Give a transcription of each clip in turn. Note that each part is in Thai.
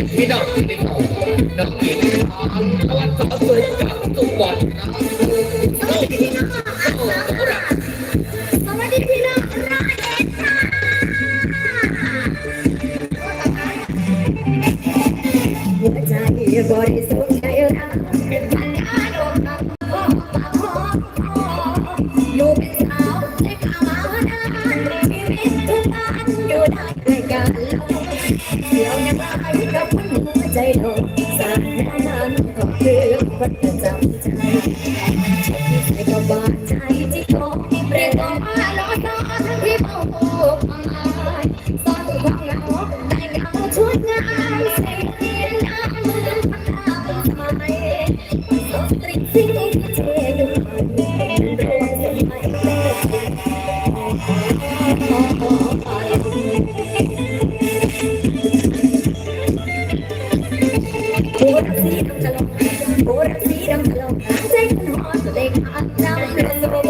and feed up the people. I'm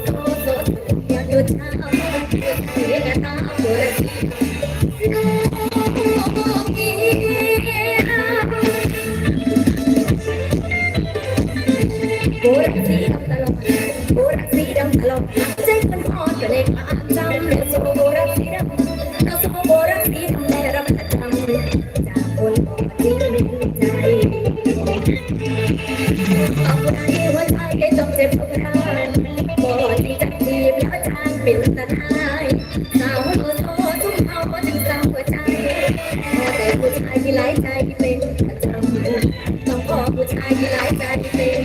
ทำให้จากคนที่ม่ใจอาเวลาที่หัใจได้จบเจ็บทุกที่จะจีบแล้วทางเป็นสะายสาวโทรทุ่มเทาถึงสาหัวใจแต่ผู้ชายที่ไร้ใจเป็นประจำต้องขอผู้ชายที่ไร้ใจเป็น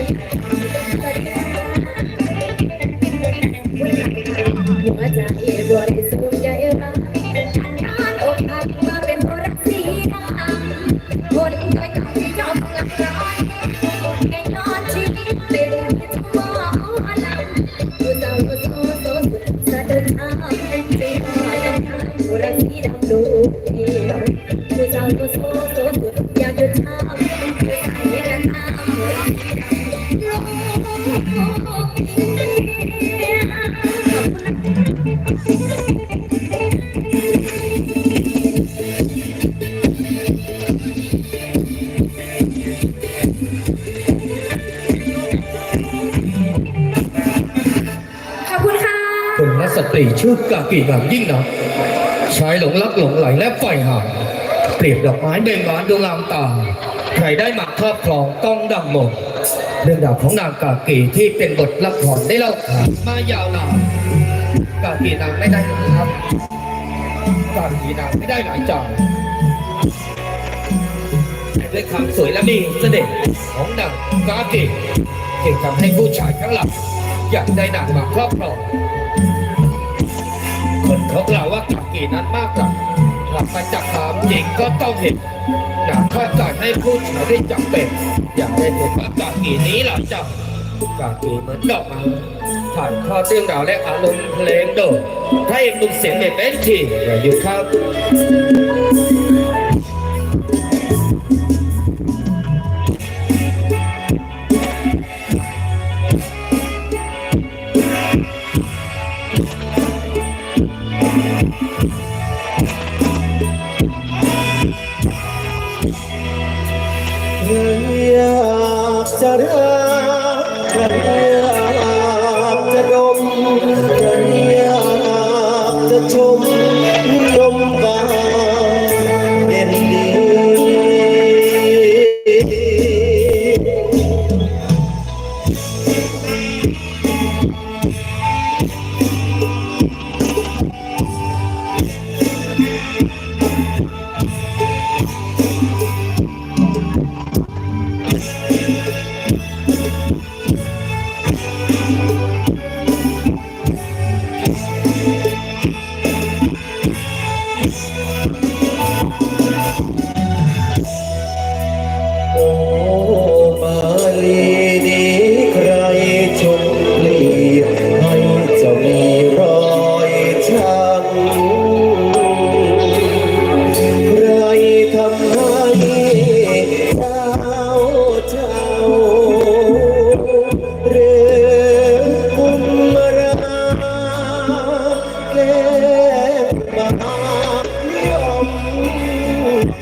ประจำ ขอบคุณค่ะ คุณนักสตรีชื่อกากีงามยิ่งนักชายหลงรักหลงไหลและไฟหา เปรียบดอกไม้เบ่งบานดวงงามตาใครได้มาครอบครองต้องดังหมด เรื่องราวของนางกากีที่เป็นบทละครได้เล่าขานมายาวนานกากีนางไม่ได้นะครับกากีนางไม่ได้หลายจแต่ด้วยความสวยและมีเสด็จของนางกากีที่ทำให้ผู้ชายทั้งหลายอยากได้นางมาครอบครองคนเขากล่าวว่ากากีนั้นมากกว่า หลักมาจากความจริงก็ต้องเห็นหนักข้าการให้ผู้ชายได้จับเป็น อยากได้เห็นว่ากากีนี้หล่ะจับกากีเหมือนดอกไม้ผ่านข้อเรื่องราวและอารมณ์เพลงโดดถ้าเอกนุ่มเสียงเด็ดเป็นทีอย่าหยุดครับ จะรักอยากจะดมอยากจะชมนิยมบางเด่นดี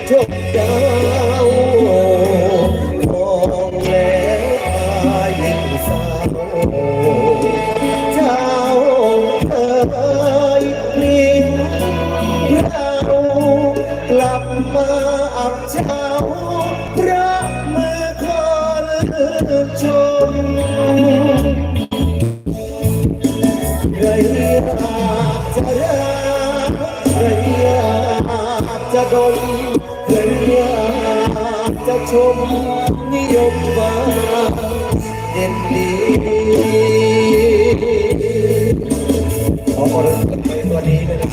ชกดาวมองแล้วตายิ่งเศร้าเจ้าเอ๋ยลิ้นเรากลับมาอับเช้าพระมือคนชมใครอยากจะรักใครอยากจะดน กจะชมนิยมว่าเด่นดีขอรถไปตัวนี้เลยนะ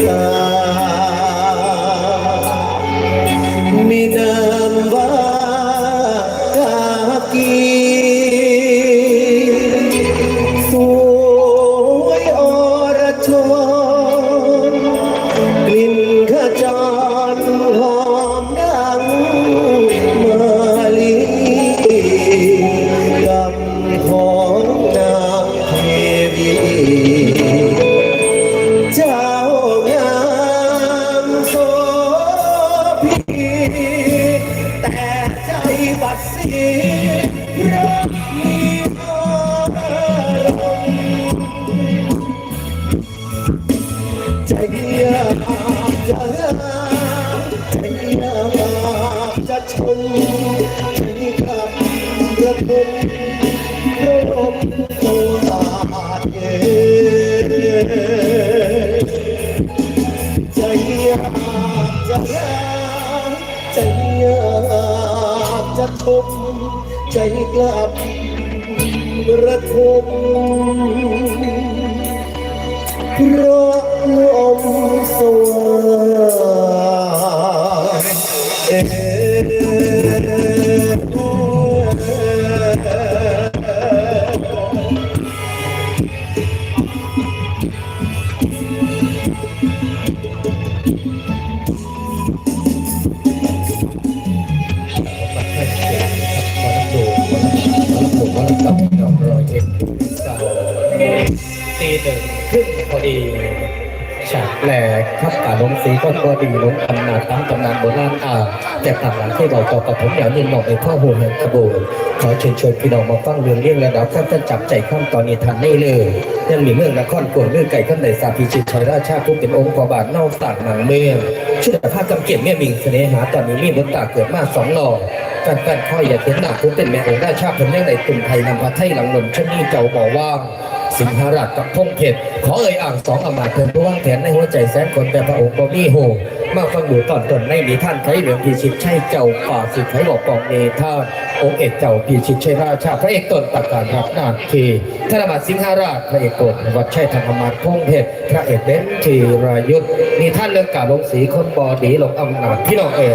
สามีเดิมว่า กากี ใจอยากจะชมใจกับระทมระลมตลาดเย็นใจอยากจะรักใจอยากจะทมใจกลับระทมเพรา ตีหนึ่งครึ่งพอดีฉากแหลกทับกาลงสีก็พอดีลงตำนานตั้งตำนานโบราณอ่าแต่ผ่านหลังที่เราต่อกับผมอย่างยินหมอกในพ่อหูแห่งขบวนขอเชิญชวนพี่น้องมาฟังเรื่องเรื่องระดับข้าจะจับใจข้ามตอนนี้ทันได้เลยยังมีเมืองนครกวนเรื่องไก่ข้ามในสาพิชิตชัยราชาผู้เป็นองค์กบาทเน่าต่างหนังเมืองชื่อภาพกำเกียรติแม่มิงเสน่หาตอนนี้มีบนตาเกิดมาสองหล่อ การการข้อยอย่าเห็นหน้าผู้เป็นแม่องค์ราชาผมยังในตุ่มไทยนำพระไทยหลังหล่นชนนี่เจ้าบอกว่าสิงหราชกับพงเพชรขอเอ่ยอ่างสองอมาตย์เพิ่นผู้วางแผนในหัวใจแสนคนแต่พระองค์บ่มีโหมาฟังดูตอนตนในนิทานไทยเหลืองพิชิตชัยเจ้าป่าสิทธิ์ไทยบอกปองเนธาองค์เอกเจ้าพิชิตชัยราชาพระเอกตนประกาศรับนาที่ธนบัตรสิงหราชพระเอกตนวัดชัยธรรมมาตพงเพชรพระเอกเบนจีรายุทธนิทานเรื่องกาลงสีคนบอดีหลงอำนาจพี่น้องเอ๋